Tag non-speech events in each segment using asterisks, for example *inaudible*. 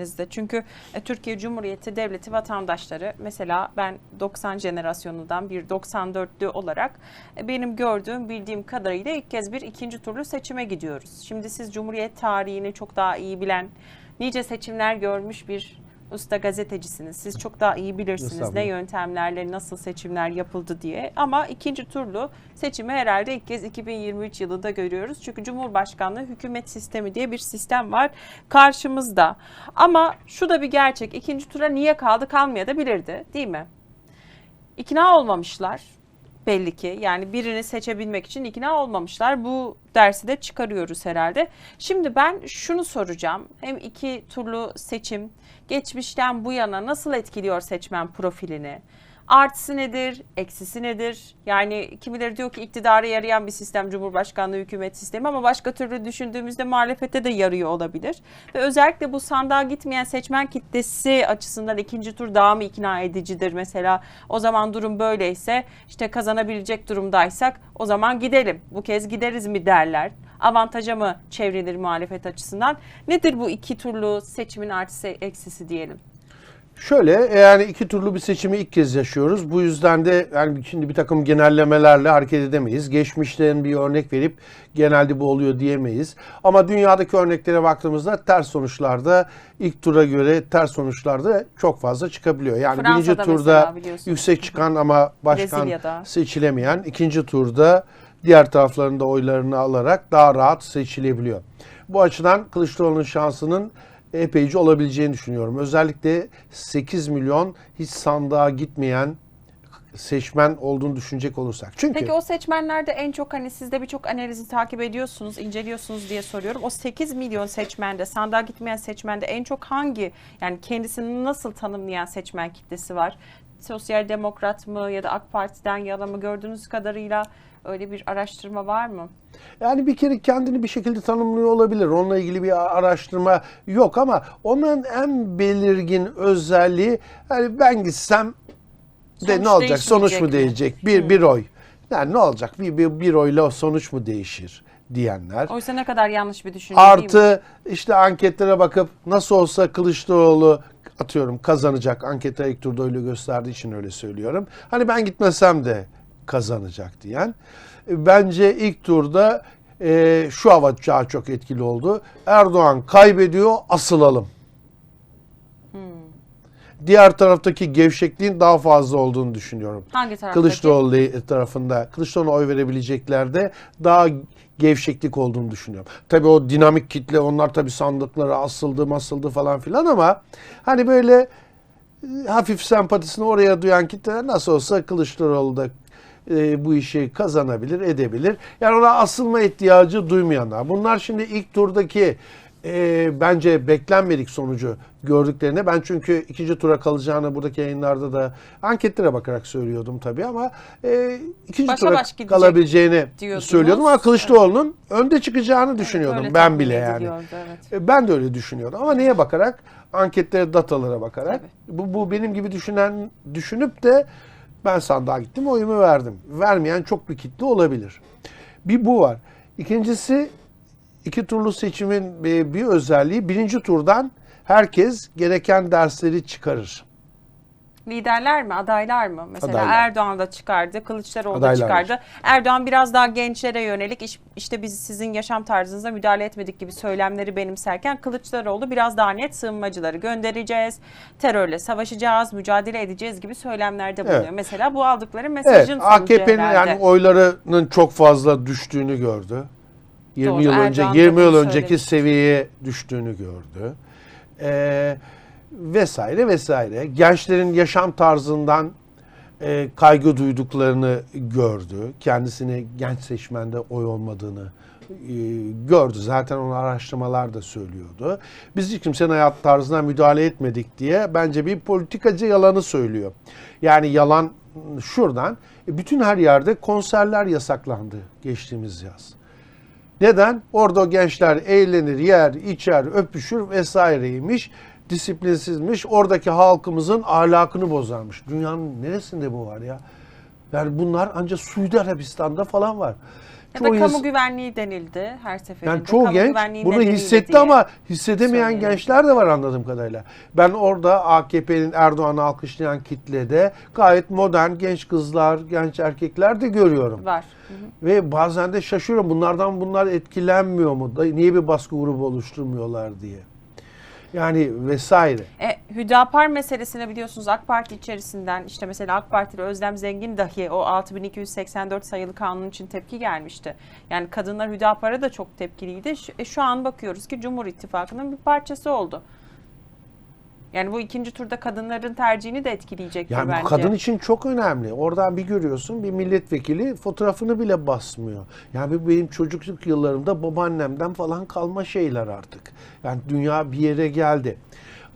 içinizde. Çünkü e, Türkiye Cumhuriyeti Devleti vatandaşları mesela ben 90 jenerasyonundan bir 94'lü olarak e, benim gördüğüm bildiğim kadarıyla ilk kez bir ikinci turlu seçime gidiyoruz. Şimdi siz Cumhuriyet tarihini çok daha iyi bilen, nice seçimler görmüş bir usta gazetecisiniz. Siz çok daha iyi bilirsiniz ne yöntemlerle nasıl seçimler yapıldı diye. Ama ikinci turlu seçimi herhalde ilk kez 2023 yılında görüyoruz. Çünkü Cumhurbaşkanlığı hükümet sistemi diye bir sistem var karşımızda. Ama şu da bir gerçek. ikinci tura niye kaldı kalmaya da bilirdi değil mi? İkna olmamışlar belli ki. Yani birini seçebilmek için ikna olmamışlar. Bu dersi de çıkarıyoruz herhalde. Şimdi ben şunu soracağım. Hem iki turlu seçim geçmişten bu yana nasıl etkiliyor seçmen profilini? Artısı nedir, eksisi nedir? Yani kimileri diyor ki iktidara yarayan bir sistem Cumhurbaşkanlığı hükümet sistemi ama başka türlü düşündüğümüzde muhalefete de yarıyor olabilir. Ve özellikle bu sandığa gitmeyen seçmen kitlesi açısından ikinci tur daha mı ikna edicidir mesela? O zaman durum böyleyse işte kazanabilecek durumdaysak o zaman gidelim. Bu kez gideriz mi derler. Avantaja mı çevrilir muhalefet açısından? Nedir bu iki turlu seçimin artısı eksisi diyelim? Şöyle yani iki turlu bir seçimi ilk kez yaşıyoruz. Bu yüzden de yani şimdi bir takım genellemelerle hareket edemeyiz. Geçmişten bir örnek verip genelde bu oluyor diyemeyiz. Ama dünyadaki örneklere baktığımızda ters sonuçlarda ilk tura göre ters sonuçlarda çok fazla çıkabiliyor. Yani Fransa'da birinci turda yüksek çıkan ama başkan Brezilya'da. seçilemeyen ikinci turda diğer taraflarında oylarını alarak daha rahat seçilebiliyor. Bu açıdan Kılıçdaroğlu'nun şansının epeyce olabileceğini düşünüyorum. Özellikle 8 milyon hiç sandığa gitmeyen seçmen olduğunu düşünecek olursak. Çünkü Peki o seçmenlerde en çok hani siz de birçok analizi takip ediyorsunuz, inceliyorsunuz diye soruyorum. O 8 milyon seçmende, sandığa gitmeyen seçmende en çok hangi yani kendisini nasıl tanımlayan seçmen kitlesi var? Sosyal demokrat mı ya da AK Parti'den yana mı gördüğünüz kadarıyla öyle bir araştırma var mı? Yani bir kere kendini bir şekilde tanımlıyor olabilir. Onunla ilgili bir araştırma yok ama onun en belirgin özelliği yani ben gitsem de Sonuç ne olacak? Sonuç mu değecek? Bir, bir oy. Yani ne olacak? Bir, bir, bir oyla sonuç mu değişir diyenler. Oysa ne kadar yanlış bir düşünce? Artı işte anketlere bakıp nasıl olsa Kılıçdaroğlu atıyorum kazanacak. Anketler ilk turda öyle gösterdiği için öyle söylüyorum. Hani ben gitmesem de kazanacak diyen. E, Bence ilk turda e, şu hava çok etkili oldu. Erdoğan kaybediyor asılalım. Diğer taraftaki gevşekliğin daha fazla olduğunu düşünüyorum. Hangi taraftaki? Kılıçdaroğlu tarafında, Kılıçdaroğlu'na oy verebileceklerde daha gevşeklik olduğunu düşünüyorum. Tabii o dinamik kitle onlar tabii sandıklara asıldı masıldı falan filan ama hani böyle e, hafif sempatisini oraya duyan kitleler nasıl olsa Kılıçdaroğlu da e, bu işi kazanabilir, edebilir. Yani ona asılma ihtiyacı duymayanlar. Bunlar şimdi ilk turdaki e, bence beklenmedik sonucu gördüklerine ben çünkü ikinci tura kalacağını buradaki yayınlarda da anketlere bakarak söylüyordum tabii ama e, ikinci Başa tura baş kalabileceğini diyordunuz. söylüyordum ama Kılıçdaroğlu'nun önde çıkacağını düşünüyordum öyle ben bile yani. ediliyordu, evet. E, Ben de öyle düşünüyordum ama neye bakarak? Anketlere, datalara bakarak. Tabii. Bu, bu benim gibi düşünen düşünüp de ben sandığa gittim, oyumu verdim. Vermeyen çok bir kitle olabilir. Bir bu var. İkincisi iki turlu seçimin bir, bir özelliği birinci turdan herkes gereken dersleri çıkarır. Liderler mi, adaylar mı? Mesela Adaylar. Erdoğan da çıkardı, Kılıçdaroğlu da Adaylar çıkardı. Erdoğan biraz daha gençlere yönelik iş- işte biz sizin yaşam tarzınıza müdahale etmedik gibi söylemleri benimserken Kılıçdaroğlu biraz daha net sığınmacıları göndereceğiz, terörle savaşacağız, mücadele edeceğiz gibi söylemlerde bulunuyor. Evet. Mesela bu aldıkları Evet, mesajın sonucu AKP'nin yani oylarının çok fazla düştüğünü gördü. 20 Doğru, yıl önce Erdoğan 20 da yıl önceki söylemişti. seviyeye düştüğünü gördü. Ee, vesaire vesaire. Gençlerin yaşam tarzından e, kaygı duyduklarını gördü. Kendisine genç seçmende oy olmadığını e, gördü. Zaten onu araştırmalar da söylüyordu. Biz hiç kimsenin hayat tarzına müdahale etmedik diye bence bir politikacı yalanı söylüyor. Yani yalan şuradan. e, Bütün her yerde konserler yasaklandı geçtiğimiz yaz. Neden? Orada gençler eğlenir, yer, içer, öpüşür vesaireymiş. Disiplinsizmiş. Oradaki halkımızın ahlakını bozarmış. Dünyanın neresinde bu var ya? Yani bunlar ancak Suudi Arabistan'da falan var. Ya da Çoğu kamu ins- güvenliği denildi her seferinde. Yani çoğu Kamu genç bunu hissetti diye. ama hissedemeyen söyleyelim. gençler de var anladığım kadarıyla. Ben orada AKP'nin Erdoğan'ı alkışlayan kitlede gayet modern genç kızlar, genç erkekler de görüyorum. Var. Hı hı. Ve bazen de şaşıyorum bunlardan bunlar etkilenmiyor mu? Da- Niye bir baskı grubu oluşturmuyorlar diye. Yani vesaire. E, Hüdapar meselesine biliyorsunuz AK Parti içerisinden işte mesela AK Partili Özlem Zengin dahi o 6284 sayılı kanun için tepki gelmişti. Yani kadınlar Hüdapar'a da çok tepkiliydi. Şu, e, şu an bakıyoruz ki Cumhur İttifakı'nın bir parçası oldu. Yani bu ikinci turda kadınların tercihini de etkileyecektir Yani bence. bu kadın için çok önemli. Oradan bir görüyorsun bir milletvekili fotoğrafını bile basmıyor. Yani benim çocukluk yıllarımda babaannemden falan kalma şeyler artık. Yani dünya bir yere geldi.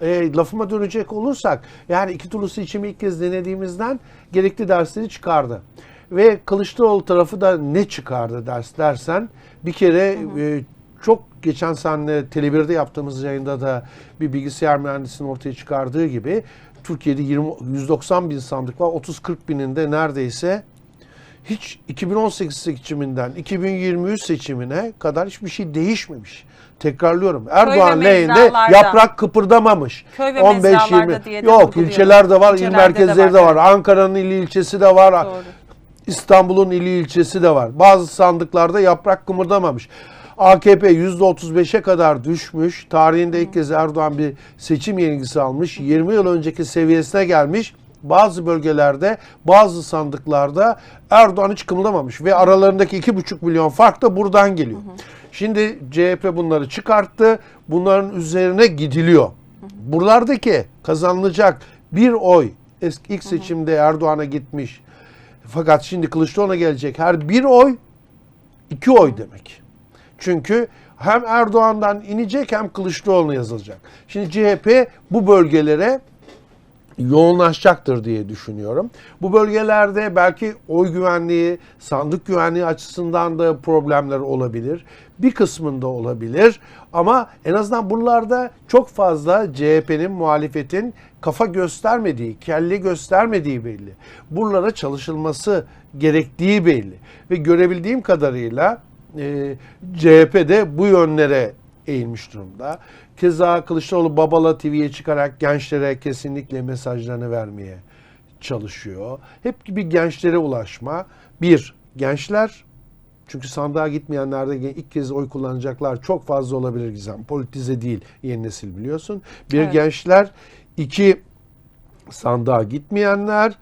E, lafıma dönecek olursak yani iki turlu seçimi ilk kez denediğimizden gerekli dersleri çıkardı. Ve Kılıçdaroğlu tarafı da ne çıkardı ders dersen bir kere e, çok geçen sene Tele1'de yaptığımız yayında da bir bilgisayar mühendisinin ortaya çıkardığı gibi Türkiye'de 20, 190 bin sandık var. 30-40 bininde neredeyse hiç 2018 seçiminden 2023 seçimine kadar hiçbir şey değişmemiş. Tekrarlıyorum. Erdoğan lehinde yaprak kıpırdamamış. Köy ve mezralarda diye de Yok vurguluyor. ilçelerde var, il de merkezleri de var, var. Ankara'nın ili ilçesi de var. Doğru. İstanbul'un ili ilçesi de var. Bazı sandıklarda yaprak kımıldamamış. AKP %35'e kadar düşmüş. Tarihinde ilk kez Erdoğan bir seçim yenilgisi almış. 20 yıl önceki seviyesine gelmiş. Bazı bölgelerde, bazı sandıklarda Erdoğan hiç kımıldamamış. Ve aralarındaki 2,5 milyon fark da buradan geliyor. Şimdi CHP bunları çıkarttı. Bunların üzerine gidiliyor. Buralardaki kazanılacak bir oy eski ilk seçimde Erdoğan'a gitmiş. Fakat şimdi Kılıçdaroğlu'na gelecek her bir oy iki oy demek. Çünkü hem Erdoğan'dan inecek hem Kılıçdaroğlu'na yazılacak. Şimdi CHP bu bölgelere yoğunlaşacaktır diye düşünüyorum. Bu bölgelerde belki oy güvenliği, sandık güvenliği açısından da problemler olabilir. Bir kısmında olabilir ama en azından buralarda çok fazla CHP'nin, muhalefetin kafa göstermediği, kelle göstermediği belli. Buralara çalışılması gerektiği belli. Ve görebildiğim kadarıyla e, CHP de bu yönlere eğilmiş durumda. Keza Kılıçdaroğlu Babala TV'ye çıkarak gençlere kesinlikle mesajlarını vermeye çalışıyor. Hep bir gençlere ulaşma. Bir, gençler çünkü sandığa gitmeyenlerde ilk kez oy kullanacaklar çok fazla olabilir Gizem. Politize değil yeni nesil biliyorsun. Bir Evet. gençler, iki sandığa gitmeyenler,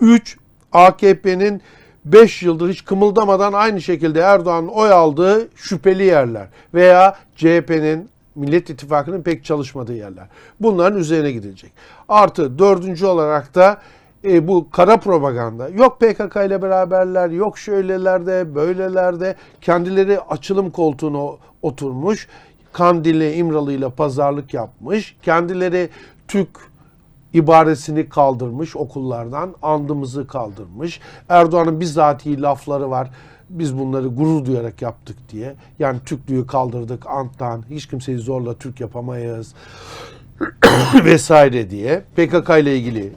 üç AKP'nin 5 yıldır hiç kımıldamadan aynı şekilde Erdoğan'ın oy aldığı şüpheli yerler veya CHP'nin Millet İttifakı'nın pek çalışmadığı yerler. Bunların üzerine gidilecek. Artı dördüncü olarak da e, bu kara propaganda. Yok PKK ile beraberler, yok şöylelerde, böylelerde kendileri açılım koltuğuna oturmuş. Kandil'le İmralı ile pazarlık yapmış. Kendileri Türk ibaresini kaldırmış okullardan, andımızı kaldırmış. Erdoğan'ın bizatihi lafları var. Biz bunları gurur duyarak yaptık diye. Yani Türklüğü kaldırdık anttan. Hiç kimseyi zorla Türk yapamayız *coughs* vesaire diye. PKK ile ilgili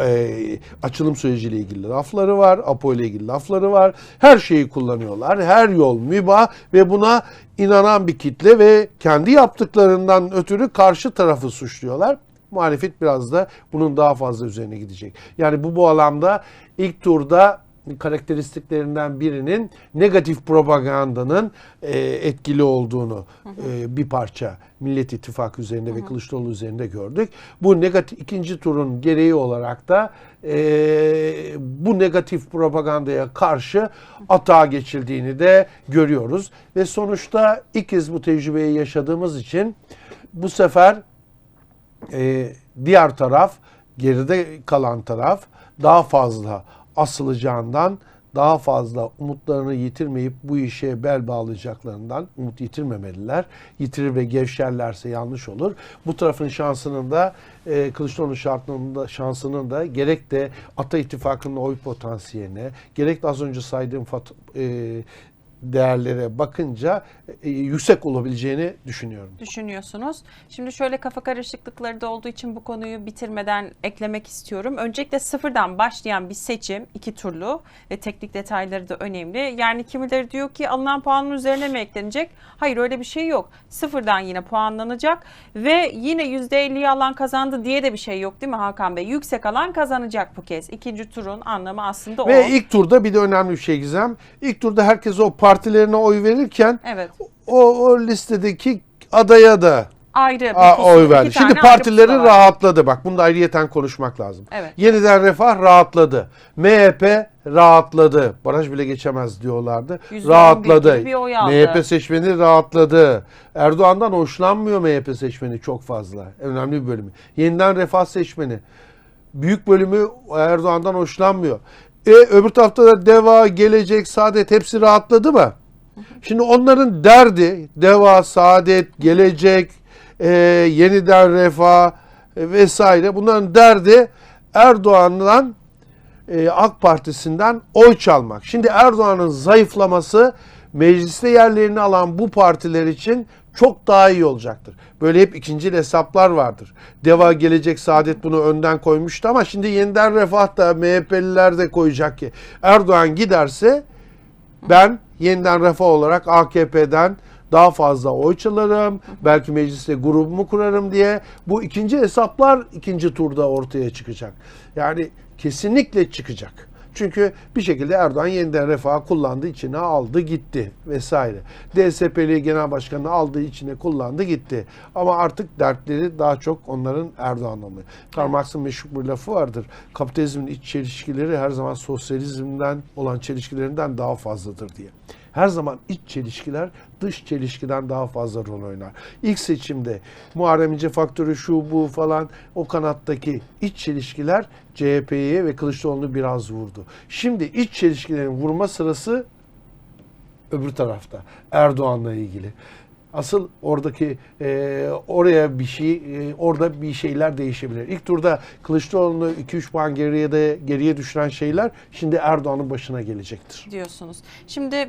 e, açılım süreciyle ilgili lafları var. APO ile ilgili lafları var. Her şeyi kullanıyorlar. Her yol mübah ve buna inanan bir kitle ve kendi yaptıklarından ötürü karşı tarafı suçluyorlar. Muhalefet biraz da bunun daha fazla üzerine gidecek. Yani bu bu alanda ilk turda karakteristiklerinden birinin negatif propagandanın e, etkili olduğunu e, bir parça Millet İttifakı üzerinde ve Kılıçdaroğlu üzerinde gördük. Bu negatif ikinci turun gereği olarak da e, bu negatif propagandaya karşı atağa geçildiğini de görüyoruz ve sonuçta ilk kez bu tecrübeyi yaşadığımız için bu sefer e, diğer taraf geride kalan taraf daha fazla asılacağından daha fazla umutlarını yitirmeyip bu işe bel bağlayacaklarından umut yitirmemeliler. Yitirir ve gevşerlerse yanlış olur. Bu tarafın şansının da e, Kılıçdaroğlu şartının da şansının da gerek de Ata İttifakı'nın oy potansiyeline gerek de az önce saydığım fat- e, değerlere bakınca e, yüksek olabileceğini düşünüyorum. düşünüyorsunuz. Şimdi şöyle kafa karışıklıkları da olduğu için bu konuyu bitirmeden eklemek istiyorum. Öncelikle sıfırdan başlayan bir seçim iki turlu ve teknik detayları da önemli. Yani kimileri diyor ki alınan puanın üzerine mi eklenecek? Hayır öyle bir şey yok. Sıfırdan yine puanlanacak ve yine %50'yi alan kazandı diye de bir şey yok değil mi Hakan Bey? Yüksek alan kazanacak bu kez. İkinci turun anlamı aslında o. Ve ilk turda bir de önemli bir şey Gizem. İlk turda herkes o partilerine oy verirken Evet. o, o listedeki adaya da Ayrı pusula, oy verdi. Şimdi partileri rahatladı. Bak bunu da ayrıyeten konuşmak lazım. Evet. Yeniden Refah rahatladı. MHP rahatladı. Baraj bile geçemez diyorlardı. %11 Rahatladı. MHP seçmeni rahatladı. Erdoğan'dan hoşlanmıyor MHP seçmeni çok fazla. Önemli bir bölümü. Yeniden Refah seçmeni. Büyük bölümü Erdoğan'dan hoşlanmıyor. E öbür tarafta da Deva, Gelecek, Saadet hepsi rahatladı mı? Şimdi onların derdi Deva, Saadet, Gelecek, e, Yeniden Refah e, vesaire bunların derdi Erdoğan'dan e, AK Partisi'nden oy çalmak. Şimdi Erdoğan'ın zayıflaması mecliste yerlerini alan bu partiler için çok daha iyi olacaktır. Böyle hep ikinci hesaplar vardır. Deva Gelecek Saadet bunu önden koymuştu ama şimdi yeniden Refah da MHP'liler de koyacak ki Erdoğan giderse ben yeniden refah olarak AKP'den daha fazla oy çalarım. Belki mecliste grubumu kurarım diye. Bu ikinci hesaplar ikinci turda ortaya çıkacak. Yani kesinlikle çıkacak. Çünkü bir şekilde Erdoğan yeniden refahı kullandı, içine aldı, gitti vesaire. DSP'li genel başkanı aldı, içine kullandı, gitti. Ama artık dertleri daha çok onların Erdoğan'la mı? Karl Marx'ın meşhur bir lafı vardır. Kapitalizmin iç çelişkileri her zaman sosyalizmden olan çelişkilerinden daha fazladır diye. Her zaman iç çelişkiler dış çelişkiden daha fazla rol oynar. İlk seçimde Muharrem İnce faktörü şu bu falan o kanattaki iç çelişkiler CHP'ye ve Kılıçdaroğlu'nu biraz vurdu. Şimdi iç çelişkilerin vurma sırası öbür tarafta Erdoğan'la ilgili. Asıl oradaki e, oraya bir şey e, orada bir şeyler değişebilir. İlk turda Kılıçdaroğlu'nu 2-3 puan geriye de geriye düşüren şeyler şimdi Erdoğan'ın başına gelecektir. diyorsunuz. Şimdi